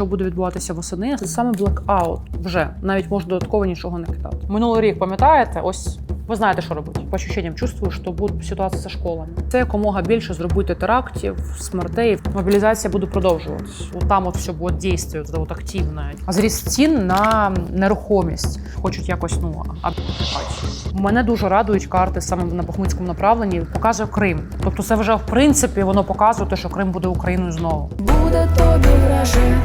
що буде відбуватися восени. Це саме блекаут. Вже навіть можна додатково нічого не кидати. Минулий рік, пам'ятаєте, ось ви знаєте, що робити. По ощущенням чувствую, що буде ситуація зі школами. Це якомога більше зробити терактів, смертей. Мобілізація буде продовжуватись. От там от все буде дійство, це от активне. А зріст цін на нерухомість хочуть якось ну об'єктифікацію. Мене дуже радують карти саме на Бахмутському направленні. Показує Крим. Тобто, це вже в принципі воно показує те, що Крим буде Україною знову. буде тобі враже.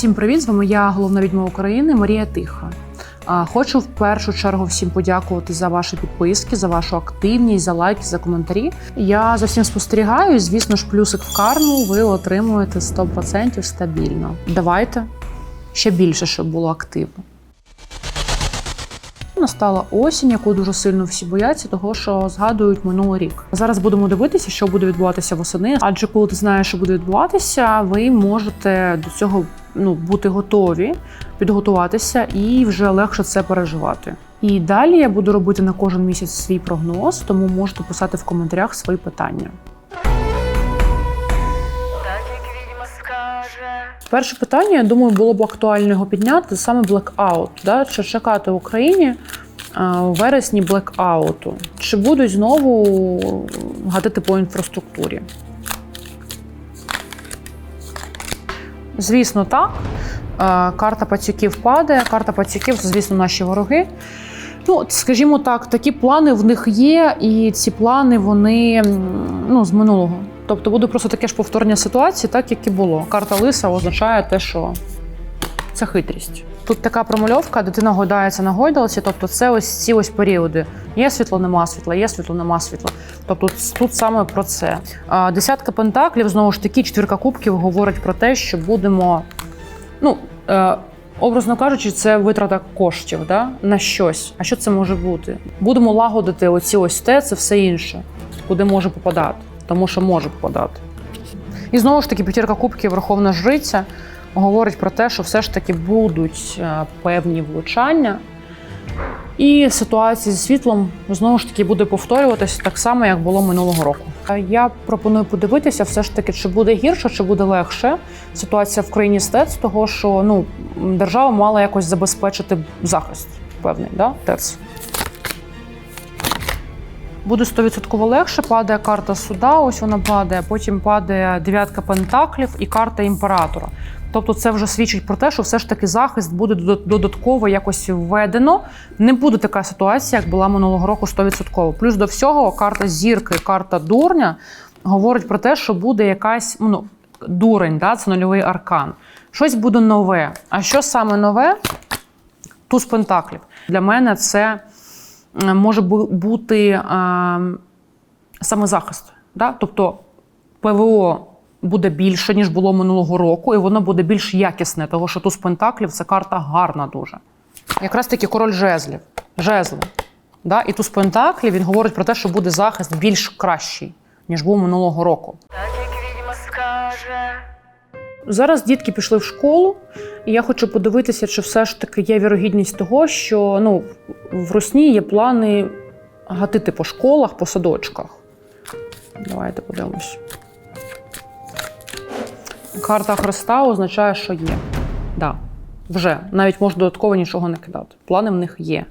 Всім привіт! З вами я, головна відьма України Марія Тиха. Хочу в першу чергу всім подякувати за ваші підписки, за вашу активність, за лайки, за коментарі. Я за всім спостерігаю. Звісно ж, плюсик в карму ви отримуєте 100% стабільно. Давайте ще більше, щоб було активно. Настала осінь, яку дуже сильно всі бояться, того що згадують минулий рік. Зараз будемо дивитися, що буде відбуватися восени. Адже коли ти знаєш, що буде відбуватися, ви можете до цього ну бути готові, підготуватися і вже легше це переживати. І далі я буду робити на кожен місяць свій прогноз, тому можете писати в коментарях свої питання. Перше питання, я думаю, було б актуально його підняти саме блекаут. Да? Чи чекати в Україні а, у вересні блекауту? Чи будуть знову гатити по інфраструктурі? Звісно, так. Е, Карта пацюків падає. Карта пацюків це, звісно, наші вороги. Ну, скажімо так, такі плани в них є, і ці плани вони ну, з минулого. Тобто буде просто таке ж повторення ситуації, так як і було. Карта лиса означає те, що це хитрість. Тут така промальовка, дитина гойдається на гойдалці, тобто це ось ці ось періоди. Є світло, нема світла, є світло, нема світла. Тобто тут саме про це. Десятка пентаклів, знову ж таки, четвірка кубків говорить про те, що будемо. Ну, е, образно кажучи, це витрата коштів да, на щось. А що це може бути? Будемо лагодити оці ось те, це все інше, куди може попадати, тому що може попадати. І знову ж таки, п'ятірка кубків, Верховна Жриця говорить про те, що все ж таки будуть е, певні влучання. І ситуація зі світлом знову ж таки буде повторюватися так само, як було минулого року. Е, Я пропоную подивитися, все ж таки, чи буде гірше, чи буде легше ситуація в країні СТЕЦ, того що ну держава мала якось забезпечити захист певний, да? ТЕЦ. Буде 100% легше, падає карта суда, ось вона падає, потім падає дев'ятка пентаклів і карта імператора. Тобто це вже свідчить про те, що все ж таки захист буде додатково якось введено. Не буде така ситуація, як була минулого року 100%. Плюс до всього карта зірки, карта дурня говорить про те, що буде якась ну, дурень, да? це нульовий аркан. Щось буде нове. А що саме нове? Туз пентаклів. Для мене це може бу- бути е, самозахист. Да? Тобто ПВО буде більше, ніж було минулого року, і воно буде більш якісне, тому що туз пентаклів це карта гарна дуже. Якраз таки король жезлів. Жезли. Да? І туз пентаклів він говорить про те, що буде захист більш кращий, ніж був минулого року. Так як відьма скаже. Зараз дітки пішли в школу, і я хочу подивитися, чи все ж таки є вірогідність того, що ну, в Русні є плани гатити по школах, по садочках. Давайте подивимось. Карта Христа означає, що є. Да. Вже навіть можна додатково нічого не кидати. Плани в них є.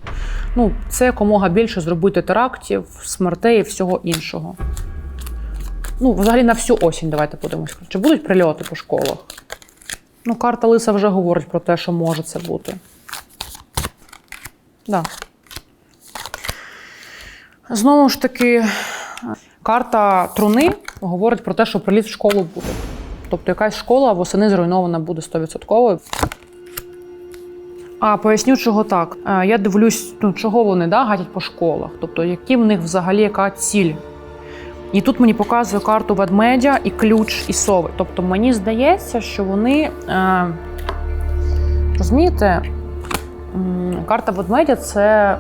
Ну, це якомога більше зробити терактів, смертей і всього іншого. Ну, взагалі на всю осінь давайте подивимось. Чи будуть прильоти по школах? Ну, карта Лиса вже говорить про те, що може це бути. Да. Знову ж таки, карта труни говорить про те, що приліт в школу буде. Тобто якась школа восени зруйнована буде 100%. А поясню, чого так. Е, Я дивлюсь, ну, чого вони да, гатять по школах. Тобто, які в них взагалі яка ціль. І тут мені показує карту ведмедя і ключ і сови. Тобто мені здається, що вони. Е, розумієте, карта ведмедя це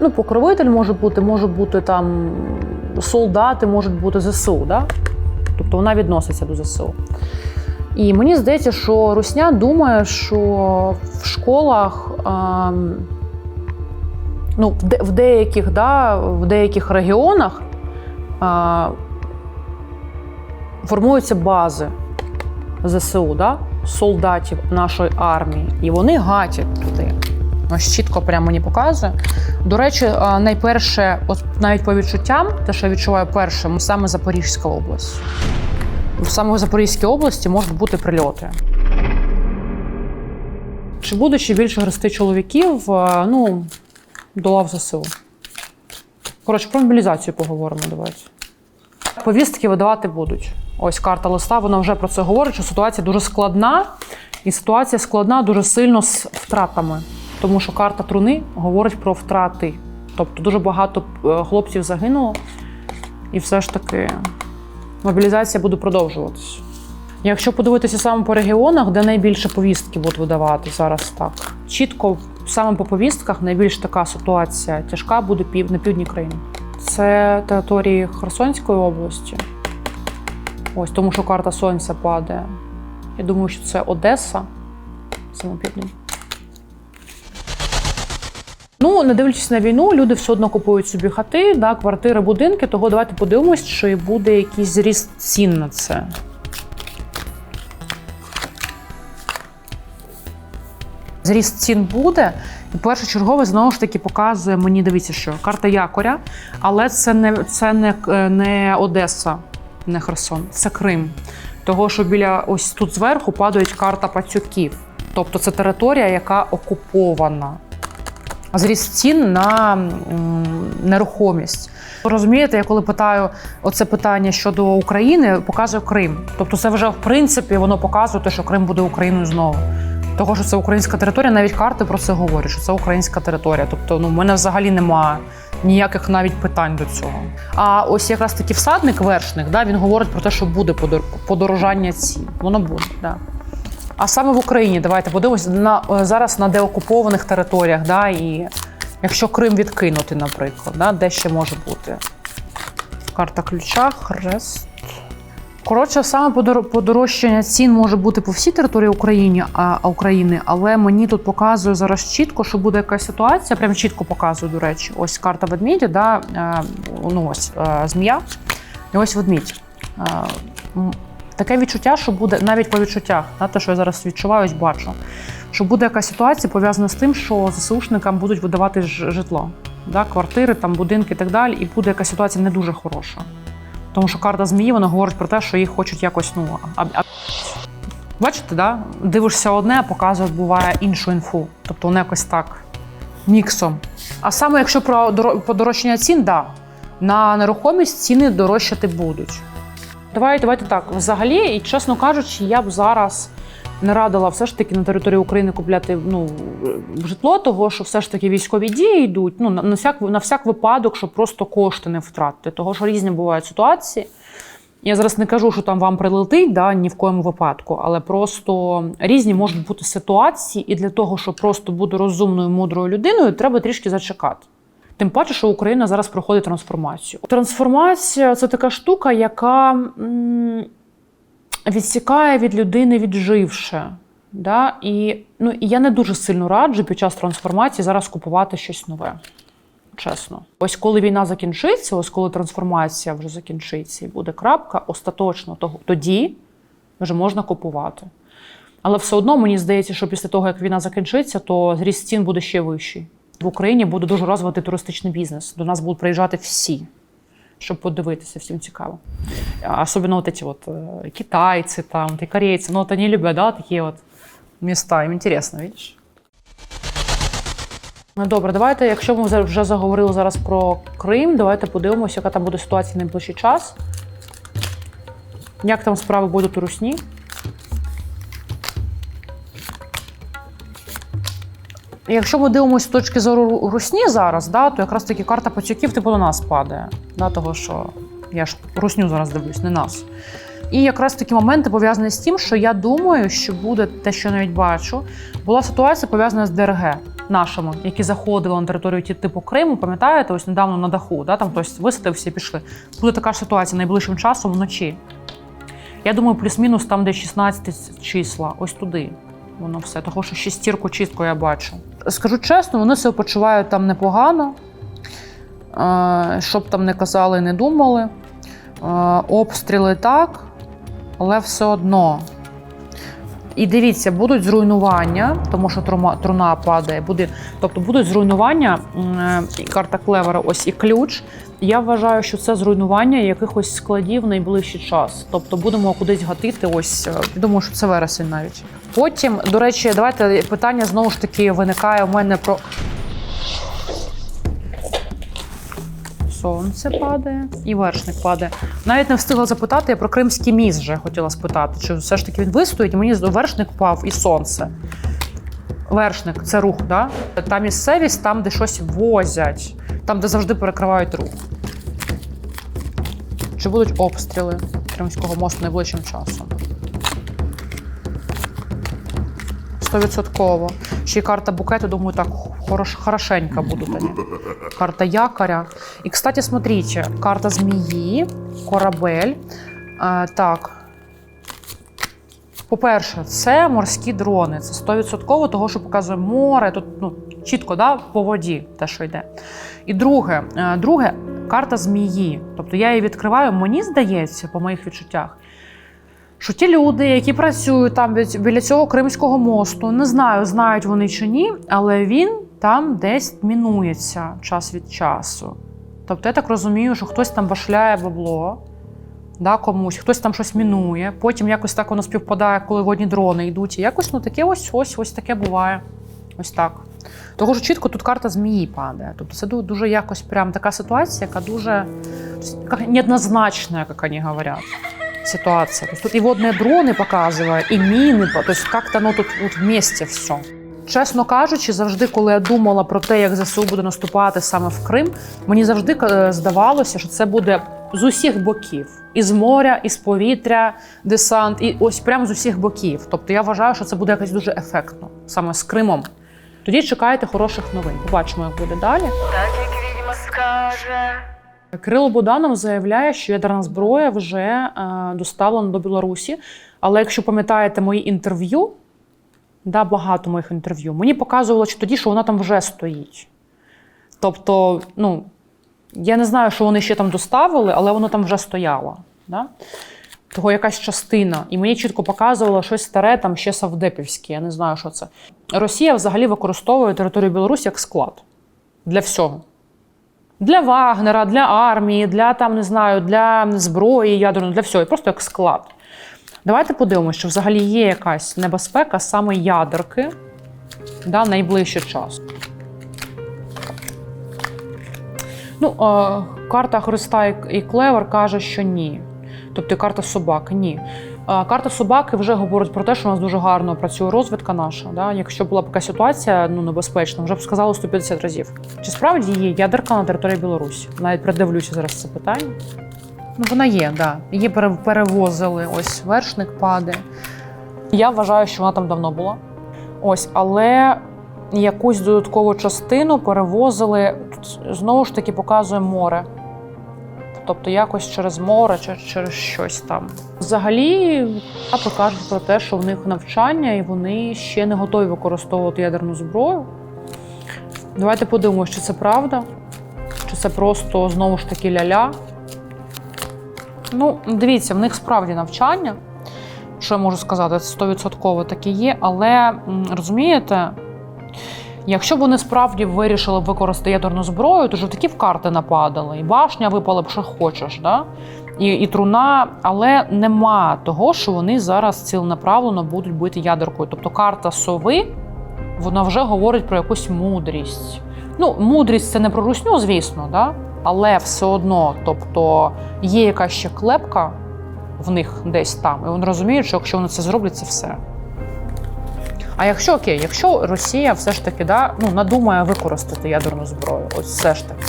ну, покровитель може бути, може бути там солдати, можуть бути ЗСУ. Да? Тобто вона відноситься до ЗСУ. І мені здається, що Русня думає, що в школах. ем, ну, в, деяких, да, в деяких регіонах формуються бази. ЗСУ, да? солдатів нашої армії, і вони гатять туди. Ось чітко прямо мені показує. До речі, найперше, от навіть по відчуттям, те, що я відчуваю першим, саме Запорізька область. Саме в Запорізькій області можуть бути прильоти. Чи буде ще більше грести чоловіків ну, до лав ЗСУ? Коротше, про мобілізацію поговоримо. Давайте. Повістки видавати будуть. Ось карта листа, вона вже про це говорить, що ситуація дуже складна, і ситуація складна дуже сильно з втратами. Тому що карта труни говорить про втрати. Тобто дуже багато е, хлопців загинуло, і все ж таки мобілізація буде продовжуватись. Якщо подивитися саме по регіонах, де найбільше повістки будуть видавати зараз так. Чітко саме по повістках найбільш така ситуація тяжка буде на півдні країни. Це території Херсонської області. Ось тому, що карта Сонця падає. Я думаю, що це Одеса, саме південь. Ну, не дивлячись на війну, люди все одно купують собі хати, да, квартири, будинки. Того давайте подивимось, чи буде якийсь зріст цін на це. Зріст цін буде. І першочергове знову ж таки показує мені, дивіться, що карта якоря, але це не, це не, не Одеса, не Херсон, це Крим. Того, що біля ось тут зверху падають карта пацюків. Тобто це територія, яка окупована. Зріст цін на нерухомість. Розумієте, я коли питаю оце питання щодо України, показує Крим. Тобто, це вже в принципі воно показує те, що Крим буде Україною знову. Того, що це українська територія, навіть карти про це говорять, що це українська територія. Тобто, ну, в мене взагалі немає ніяких навіть питань до цього. А ось якраз таки всадник вершник, да, він говорить про те, що буде подорожання цін. Воно буде, да. А саме в Україні, давайте подивимося на е, зараз на деокупованих територіях, да, і якщо Крим відкинути, наприклад, да, де ще може бути? Карта ключа, хрест. Коротше, саме подор- подорожчання цін може бути по всій території України, а, України, але мені тут показує зараз чітко, що буде якась ситуація. Прям чітко показує, до речі. Ось карта ведмідя, да, е, ну ось е, змія, і ось ведмідь. Е, Таке відчуття, що буде навіть по відчуттях, да, те, що я зараз відчуваю, бачу, що буде якась ситуація пов'язана з тим, що ЗСУшникам будуть видавати житло, да, квартири, там, будинки і так далі, і буде якась ситуація не дуже хороша. Тому що карта змії вона говорить про те, що їх хочуть якось ну а, бачите, да? дивишся одне, а показує, буває іншу інфу. Тобто воно якось так міксом. А саме якщо про доро- подорожчання цін, да, на нерухомість ціни дорожчати будуть. Давай, давайте так. Взагалі, і чесно кажучи, я б зараз не радила все ж таки на території України купляти ну, житло, того що все ж таки військові дії йдуть. Ну, на, всяк, на всяк випадок, щоб просто кошти не втратити. Того що різні бувають ситуації. Я зараз не кажу, що там вам прилетить, да, ні в коєму випадку, але просто різні можуть бути ситуації, і для того, щоб просто бути розумною, мудрою людиною, треба трішки зачекати. Тим паче, що Україна зараз проходить трансформацію. Трансформація це така штука, яка м, відсікає від людини відживше. Да? І, ну, і я не дуже сильно раджу під час трансформації зараз купувати щось нове. Чесно. Ось коли війна закінчиться, ось коли трансформація вже закінчиться і буде крапка, остаточно того, тоді вже можна купувати. Але все одно мені здається, що після того, як війна закінчиться, то зріст цін буде ще вищий. В Україні буде дуже розвитий туристичний бізнес. До нас будуть приїжджати всі, щоб подивитися, всім цікаво. Особливо от ці от, е, китайці, там, і корейці. Ну, от вони люблять да, такі от міста. Їм інтересно, бачиш? Ну, добре, давайте, якщо ми вже- заговорили зараз про Крим, давайте подивимося, яка там буде ситуація на найближчий час. Як там справи будуть у Русні? Якщо ми дивимося з точки зору Русні зараз, да, то якраз таки карта пацюків типу на нас падає. Да, того, що я ж Русню зараз дивлюсь, не нас. І якраз такі моменти пов'язані з тим, що я думаю, що буде те, що я навіть бачу. Була ситуація пов'язана з ДРГ нашими, які заходили на територію типу Криму. Пам'ятаєте, ось недавно на даху, да, там хтось висадився і пішли. Буде така ж ситуація найближчим часом вночі. Я думаю, плюс-мінус там, де 16 числа, ось туди. Воно все. Того, що шестірку чітко я бачу. Скажу чесно, вони себе почувають там непогано. Е, Щоб там не казали, не думали. Е, Обстріли так, але все одно. І дивіться, будуть зруйнування, тому що трума, труна падає. Буде, тобто будуть зруйнування. е, і Карта клевера, ось і ключ. Я вважаю, що це зруйнування якихось складів в найближчий час. Тобто будемо кудись гатити. Ось е, думаю, що це вересень навіть. Потім, до речі, давайте питання знову ж таки виникає у мене про. Сонце падає і вершник падає. Навіть не встигла запитати я про кримський міст вже хотіла спитати, чи все ж таки він вистоїть. і Мені вершник впав і сонце. Вершник це рух, да? Та місцевість там, де щось возять, там, де завжди перекривають рух. Чи будуть обстріли Кримського мосту найближчим часом? Стовідсотково. Ще й карта букету, думаю, так хорош, хорошенько буду тоді. Карта якоря. І, кстати, смотрите, карта змії, корабель. Е, так. По-перше, це морські дрони. Це 100% того, що показує море. Тут ну, чітко да, по воді те, що йде. І друге, е, друге, карта змії. Тобто я її відкриваю, мені здається, по моїх відчуттях, що ті люди, які працюють там біля цього Кримського мосту, не знаю, знають вони чи ні, але він там десь мінується час від часу. Тобто, я так розумію, що хтось там башляє бабло, да, комусь, хтось там щось мінує, потім якось так воно співпадає, коли водні дрони йдуть. І якось ну таке ось ось ось таке буває. Ось так. Того що чітко тут карта змії падає. Тобто це дуже якось прям така ситуація, яка дуже як неоднозначна, як вони говорять. Ситуація. Тобто тут і водні дрони показує, і міни, тобто як-то ну, тут от вместе все. Чесно кажучи, завжди, коли я думала про те, як ЗСУ буде наступати саме в Крим, мені завжди е, здавалося, що це буде з усіх боків: і з моря, і з повітря, десант, і ось прямо з усіх боків. Тобто я вважаю, що це буде якось дуже ефектно саме з Кримом. Тоді чекайте хороших новин. Побачимо, як буде далі. Так як відьма скаже. Кирило Буданов заявляє, що ядерна зброя вже е, доставлена до Білорусі. Але якщо пам'ятаєте мої інтерв'ю, да, багато моїх інтерв'ю, мені показувало що тоді, що вона там вже стоїть. Тобто, ну, я не знаю, що вони ще там доставили, але воно там вже стояло. Да? Того якась частина. І мені чітко показувало щось старе, там ще Савдепівське, я не знаю, що це. Росія взагалі використовує територію Білорусі як склад для всього. Для Вагнера, для армії, для там не знаю, для зброї ядерної, для всього, просто як склад. Давайте подивимося, що взагалі є якась небезпека саме ядерки да, найближчий час. Ну, е, карта Христа і- Клевер каже, що ні. Тобто карта собаки ні. Карта собаки вже говорить про те, що у нас дуже гарно працює розвідка наша. Да? Якщо була б така ситуація ну, небезпечна, вже б сказали 150 разів. Чи справді є ядерка на території Білорусі? Навіть придивлюся зараз це питання. Ну, вона є. Да. Її пере- перевозили. Ось вершник падає. Я вважаю, що вона там давно була. Ось, але якусь додаткову частину перевозили. Тут знову ж таки показує море. Тобто якось через море чи через щось там. Взагалі, АП кажуть про те, що в них навчання і вони ще не готові використовувати ядерну зброю. Давайте подивимося, чи це правда, чи це просто знову ж таки ля-ля. Ну, дивіться, в них справді навчання. Що я можу сказати, це 100% таке є, але розумієте, Якщо б вони справді вирішили використати ядерну зброю, то ж такі в карти нападали, і башня випала б, що хочеш, да? І, і труна, але нема того, що вони зараз ціленаправлено будуть бити ядеркою. Тобто карта сови, вона вже говорить про якусь мудрість. Ну, мудрість це не про русню, звісно, да? але все одно, тобто є якась ще клепка в них десь там, і вони розуміють, що якщо вони це зроблять, це все. А якщо окей, якщо Росія все ж таки да, ну, надумає використати ядерну зброю, ось все ж таки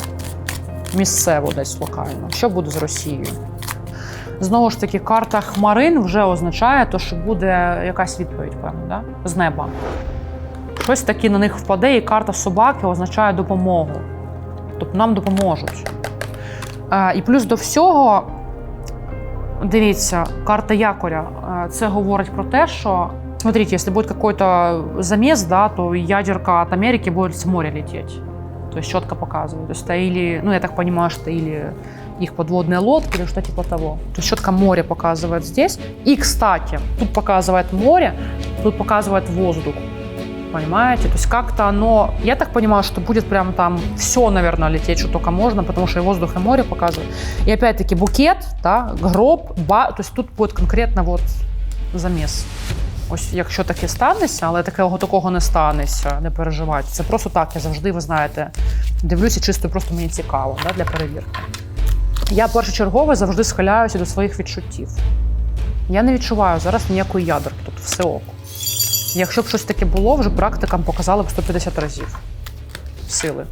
місцево десь локально, що буде з Росією? Знову ж таки, карта Хмарин вже означає, то, що буде якась відповідь, певно, да? з неба. Щось таке на них впаде, і карта собаки означає допомогу. Тобто нам допоможуть. Е, і плюс до всього, дивіться, карта якоря. Е, Це говорить про те, що Смотрите, если будет какой-то замес, да, то ядерка от Америки будет с моря лететь. То есть четко показывают. То есть это или, ну я так понимаю, что или их подводные лодки или что типа того. То есть четко море показывает здесь. И, кстати, тут показывает море. тут показывает воздух. Понимаете? То есть как-то оно... Я так понимаю, что будет прям там все, наверное, лететь, что только можно, потому что и воздух, и море показывают. И опять-таки букет, да, гроб, ба... То есть тут будет конкретно вот заміс. Ось якщо таке станеться, але такого такого не станеться, не переживайте. Це просто так, я завжди, ви знаєте, дивлюся, чисто просто мені цікаво да, для перевірки. Я першочергово завжди схиляюся до своїх відчуттів. Я не відчуваю зараз ніякої ядерки, тут все ок. Якщо б щось таке було, вже практикам показали б 150 разів сили.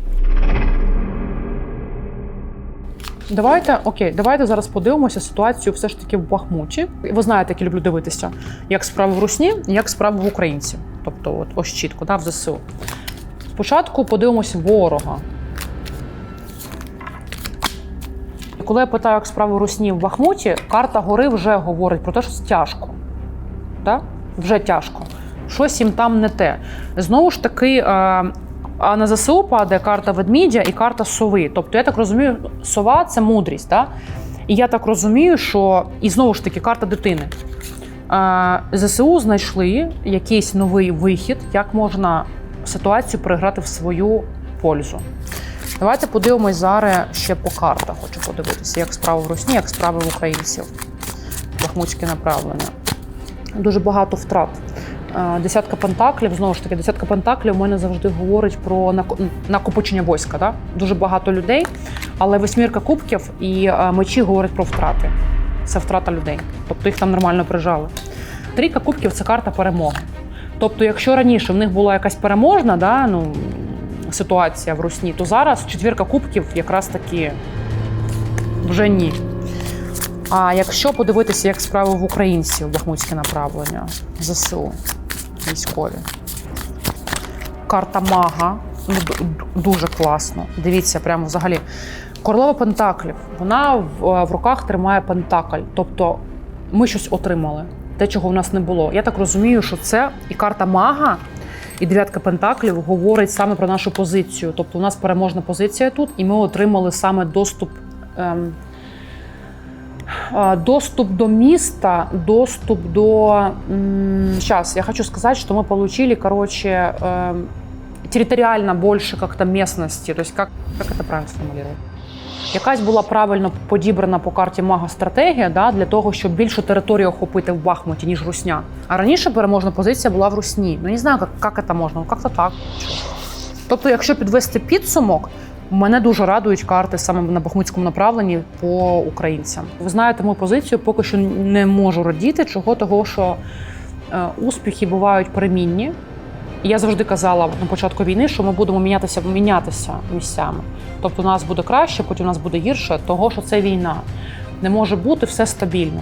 Давайте, окей, давайте зараз подивимося ситуацію все ж таки в Бахмуті. Ви знаєте, як я люблю дивитися, як справи в Русні, як справи в Українці. Тобто, от ось чітко, да, в ЗСУ. Спочатку подивимося ворога. Коли я питаю, як справи Русні в Бахмуті, карта гори вже говорить про те, що це тяжко. Так? Вже тяжко. Щось їм там не те. Знову ж таки, е, а на ЗСУ падає карта ведмідя і карта сови. Тобто, я так розумію, сова це мудрість. Так? І я так розумію, що і знову ж таки карта дитини. Е, ЗСУ знайшли якийсь новий вихід, як можна ситуацію переграти в свою пользу. Давайте подивимось зараз ще по картах. Хочу подивитися, як справи в Русні, як справи в українців. Бахмутське направлення. Дуже багато втрат. Е, Десятка пентаклів, знову ж таки, десятка пентаклів у мене завжди говорить про нако- накопичення війська. Да? Дуже багато людей, але восьмірка кубків і е, мечі говорять про втрати. Це втрата людей. Тобто їх там нормально прижали. Трійка кубків це карта перемоги. Тобто, якщо раніше в них була якась переможна да, ну, ситуація в Русні, то зараз четвірка кубків якраз таки вже ні. А якщо подивитися, як справи в українців бахмутське направлення ЗСУ військові. Карта мага ну, дуже класно. Дивіться, прямо взагалі. Королева Пентаклів. Вона в, в руках тримає Пентакль. Тобто ми щось отримали, те, чого в нас не було. Я так розумію, що це і карта мага, і дев'ятка Пентаклів говорить саме про нашу позицію. Тобто, у нас переможна позиція тут, і ми отримали саме доступ. Ем, а, доступ до места, доступ до... Сейчас, я хочу сказать, что мы получили, короче, эм, территориально больше как-то местности. То есть как, как это правильно сформулировать? Якась була правильно подібрана по карті мага стратегія да, для того, щоб більшу територію охопити в Бахмуті, ніж Русня. А раніше переможна позиція була в Русні. Ну не знаю, як, як це можна, ну як-то так. Тобто, якщо підвести підсумок, Мене дуже радують карти саме на бахмутському направленні по українцям. Ви знаєте мою позицію, поки що не можу радіти, чого того, що е, успіхи бувають перемінні. Я завжди казала на початку війни, що ми будемо мінятися, мінятися місцями. Тобто, у нас буде краще, потім у нас буде гірше, того, що це війна. Не може бути все стабільно.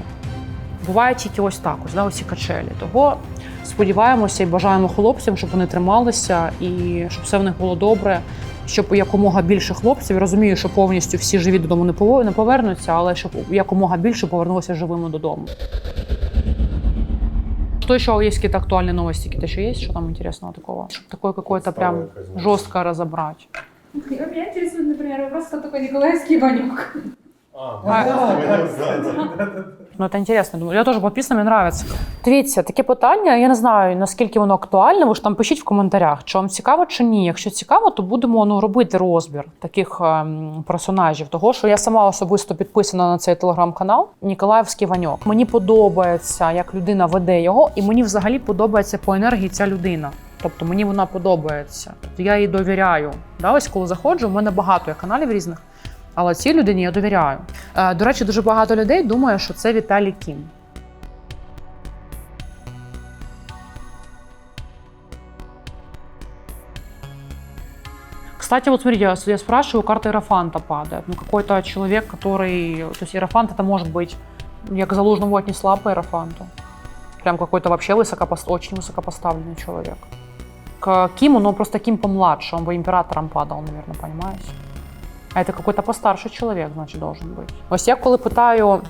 Буває тільки ось так, ось да, ось ці качелі. Того сподіваємося і бажаємо хлопцям, щоб вони трималися і щоб все в них було добре щоб якомога більше хлопців я розумію, що повністю всі живі додому не повернуться, але щоб якомога більше повернулося живими додому. Что еще есть какие-то актуальные новости? Какие-то еще есть? Что там интересного такого? Чтобы такое какое-то прям жестко разобрать. Меня интересует, например, вопрос, кто такой Николаевский Иванюк. Ну, це інтересно. Думаю, я теж підписана, мені подобається. Дивіться, таке питання. Я не знаю, наскільки воно актуальне. Ви ж там пишіть в коментарях, чи вам цікаво чи ні. Якщо цікаво, то будемо ну, робити розбір таких ем, персонажів. Того, що я сама особисто підписана на цей телеграм-канал Ніколаївський Ваньок. Мені подобається, як людина веде його, і мені взагалі подобається по енергії ця людина. Тобто мені вона подобається. Тобто я їй довіряю. Да, ось коли заходжу, у мене багато є каналів різних. Але цій людині я довіряю. Е, До речі, дуже багато людей думає, що це Віталій Кім. Кстати, вот смотрите, я, я спрашиваю, карта Иерофанта падает. Ну, какой-то человек, который... То есть Иерофант это может быть... Я к Залужному отнесла по Иерофанту. Прям какой-то вообще высокопост... очень высокопоставленный человек. К Киму, но просто Ким помладше, он бы императором падал, наверное, понимаете? А це какой-то постарший чоловік, значить, должен бути. Ось я коли питаю,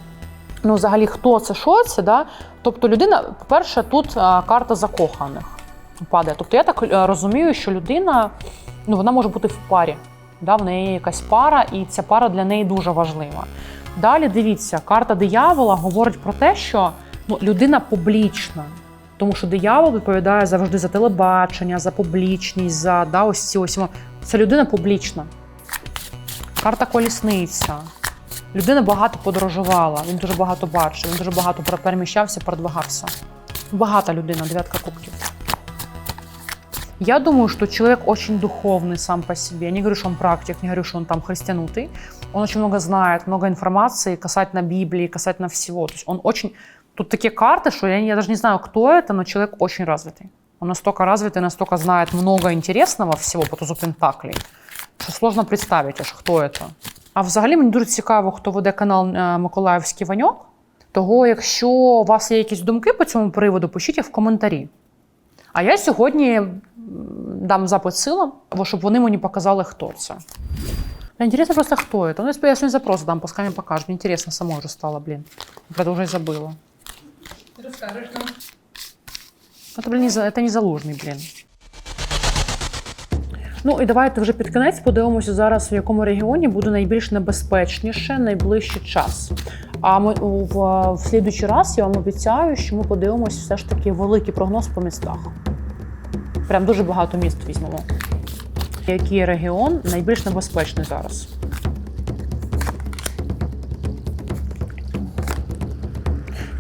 ну, взагалі, хто це, що це, да? тобто людина, по-перше, тут а, карта закоханих падає. Тобто я так е, розумію, що людина ну, вона може бути в парі. Да? В неї є якась пара, і ця пара для неї дуже важлива. Далі дивіться, карта диявола говорить про те, що ну, людина публічна. Тому що диявол відповідає завжди за телебачення, за публічність, за да, ось ці ось. Це людина публічна. Карта колісниця. Людина багато подорожувала, він дуже багато бачив, він дуже багато пер- переміщався, передвигався. Багата людина, дев'ятка кубків. Я думаю, что человек очень духовный сам по себе. Я не говорю, что он практик, не говорю, что он там христианутый. Он очень много знает, много информации касательно Библии, касательно всего. То есть он очень... Тут такие карты, что я, я даже не знаю, кто это, но человек очень развитый. Он настолько развитый, настолько знает много интересного всего по тузу Пентаклей, що сложно представити, аж хто це. А взагалі мені дуже цікаво, хто веде канал е, Миколаївський Ваньок. Того, якщо у вас є якісь думки по цьому приводу, пишіть їх в коментарі. А я сьогодні дам запит силам, щоб вони мені показали, хто це. Інтересно просто, хто це. Ну, я сьогодні запрос дам, пускай мені покажуть. Мені інтересно самой вже стало, блін. Я вже й забыла. Розкажеш нам. Это, блін, не, це не залужний, блін. Ну і давайте вже під кінець подивимося зараз, в якому регіоні буде найбільш небезпечніше найближчий час. А ми в, в слідуючий раз я вам обіцяю, що ми подивимося все ж таки великий прогноз по містах. Прям дуже багато міст візьмемо. Який регіон найбільш небезпечний зараз?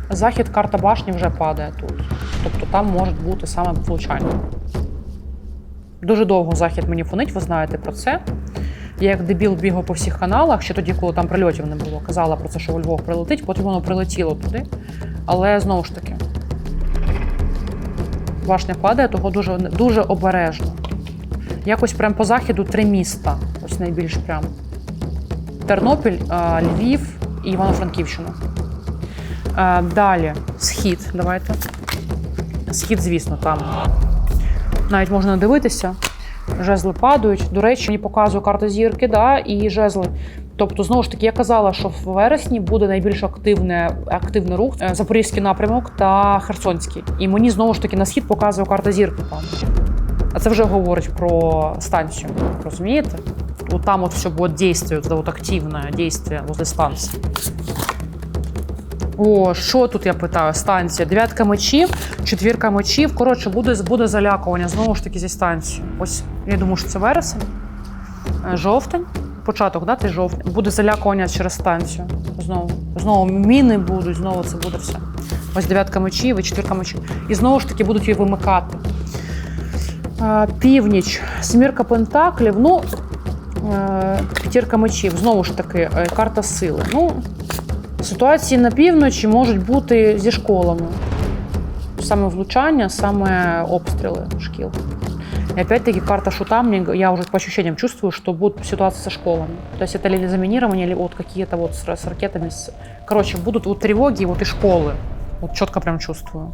Захід карта башні вже падає тут. Тобто там може бути саме влучання. Дуже довго захід мені фонить, ви знаєте про це. Я як дебіл бігав по всіх каналах, ще тоді, коли там прильотів не було. Казала про це, що у Львов прилетить, потім воно прилетіло туди. Але знову ж таки, башня падає, того дуже, дуже обережно. Якось прям по західу три міста. Ось найбільш прям. Тернопіль, Львів і Івано-Франківщина. Далі схід. Давайте. Схід, звісно, там навіть можна дивитися. Жезли падають. До речі, мені показує карта зірки, да, і жезли. Тобто, знову ж таки, я казала, що в вересні буде найбільш активне, активний рух е, Запорізький напрямок та Херсонський. І мені знову ж таки на схід показує карта зірки. А це вже говорить про станцію. Розумієте? От там от все буде дійство, от активне дійство возле станції. О, що тут я питаю? Станція. Дев'ятка мечів, четвірка мечів. Коротше, буде, буде залякування знову ж таки зі станцією. Ось я думаю, що це вересень, Е, жовтень, початок, да, ти жовтень. Буде залякування через станцію. Знову. Знову міни будуть, знову це буде все. Ось дев'ятка мечів і четвірка мечів. І знову ж таки будуть її вимикати. Е, Північ, смірка пентаклів. Ну, е, п'ятірка мечів. Знову ж таки, карта сили. Ну, Ситуації на півночі можуть бути зі школами. Саме влучання, саме обстріли шкіл. И опять-таки карта шута, мне, я уже по ощущениям чувствую, что будет ситуация со школами. То есть это ли заминирование, или вот какие-то вот с, с ракетами. С... Короче, будут вот тревоги, вот и школы. Вот четко прям чувствую.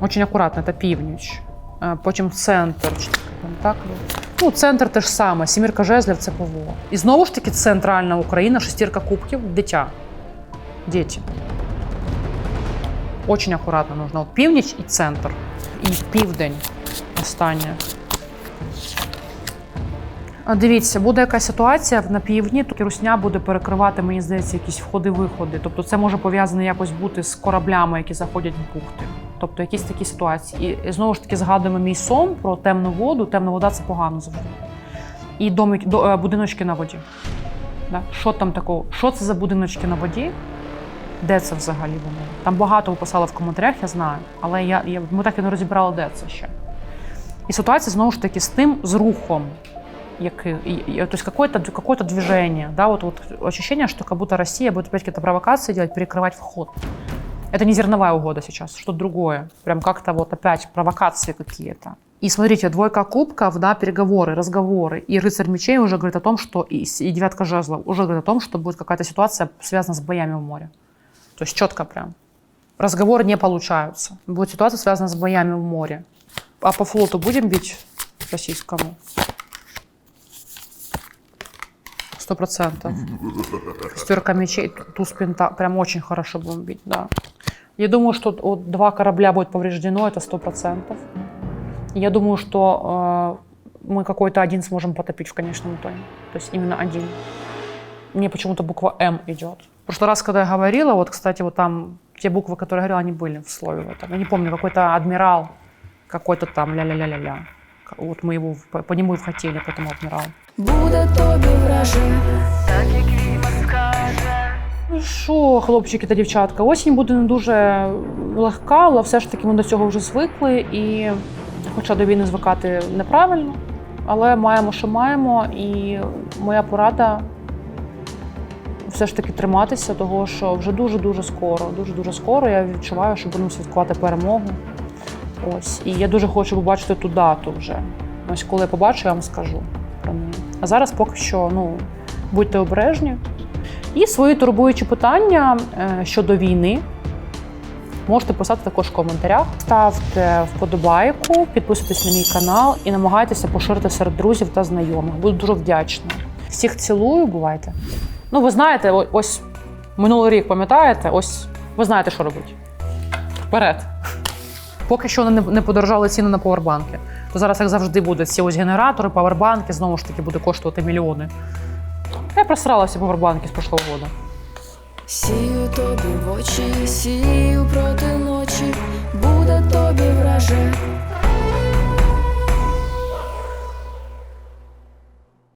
Очень аккуратно, это північ. Е, Потім центр. Так? Ну, центр те ж саме, сімірка жезлів це ПВО. І знову ж таки, центральна Україна, шестірка кубків, дитя. Діти. Очень акуратно нужно. Північ і центр. І південь останнє. Дивіться, буде якась ситуація на півдні, то русня буде перекривати, мені здається, якісь входи-виходи. Тобто це може пов'язано якось бути з кораблями, які заходять в бухти. Тобто якісь такі ситуації. І знову ж таки згадуємо мій сон про темну воду. Темна вода це погано завжди. І домик, до, е, будиночки на воді. Да? Що там такого? Що це за будиночки на воді? Де це взагалі воно? Там багато ви писали в коментарях, я знаю. Але я, я, ми так і не розібрали, де це ще. І ситуація знову ж таки з тим, з рухом. Як, и- и- то есть какое-то какое движение, да, вот, вот ощущение, что как будто Россия будет опять какие-то провокации делать, перекрывать вход. Это не зерновая угода сейчас, что-то другое. Прям как-то вот опять провокации какие-то. И смотрите, двойка кубков, да, переговоры, разговоры. И рыцарь мечей уже говорит о том, что и, и девятка жезлов уже говорит о том, что будет какая-то ситуация связана с боями в море. То есть четко прям. Разговоры не получаются. Будет ситуация связана с боями в море. А по флоту будем бить российскому? Сто процентов. Шестерка мечей, туз пента, прям очень хорошо будем бить, да. Я думаю, что вот два корабля будет повреждено, это сто процентов. Я думаю, что э, мы какой-то один сможем потопить в конечном итоге. То есть именно один. Мне почему-то буква М идет. В прошлый раз, когда я говорила, вот, кстати, вот там те буквы, которые говорила, они были в слове в этом. Я не помню, какой-то адмирал, какой-то там ля-ля-ля-ля-ля. Вот мы его, по, по нему и вхотели, по этому адмиралу. Буде тобі враже. Так як відьма скаже. Ну що, хлопчики та дівчатка, осінь буде не дуже легка, але все ж таки ми до цього вже звикли. І хоча до війни звикати неправильно, але маємо, що маємо. І моя порада все ж таки триматися, того що вже дуже-дуже скоро, дуже-дуже скоро я відчуваю, що будемо святкувати перемогу. Ось. І я дуже хочу побачити ту дату вже. Ось коли я побачу, я вам скажу. А зараз поки що ну, будьте обережні. І свої турбуючі питання е, щодо війни можете писати також в коментарях. Ставте вподобайку, підписуйтесь на мій канал і намагайтеся поширити серед друзів та знайомих. Буду дуже вдячна. Всіх цілую, бувайте. Ну, ви знаєте, ось минулий рік, пам'ятаєте? Ось ви знаєте, що робити. Вперед. Поки що не, не подорожали ціни на павербанки. То зараз, як завжди, будуть ці ось генератори, павербанки, знову ж таки, буде коштувати мільйони. Я просралася повербанки з прошлого року. Сію тобі в очі, сію проти ночі, буде тобі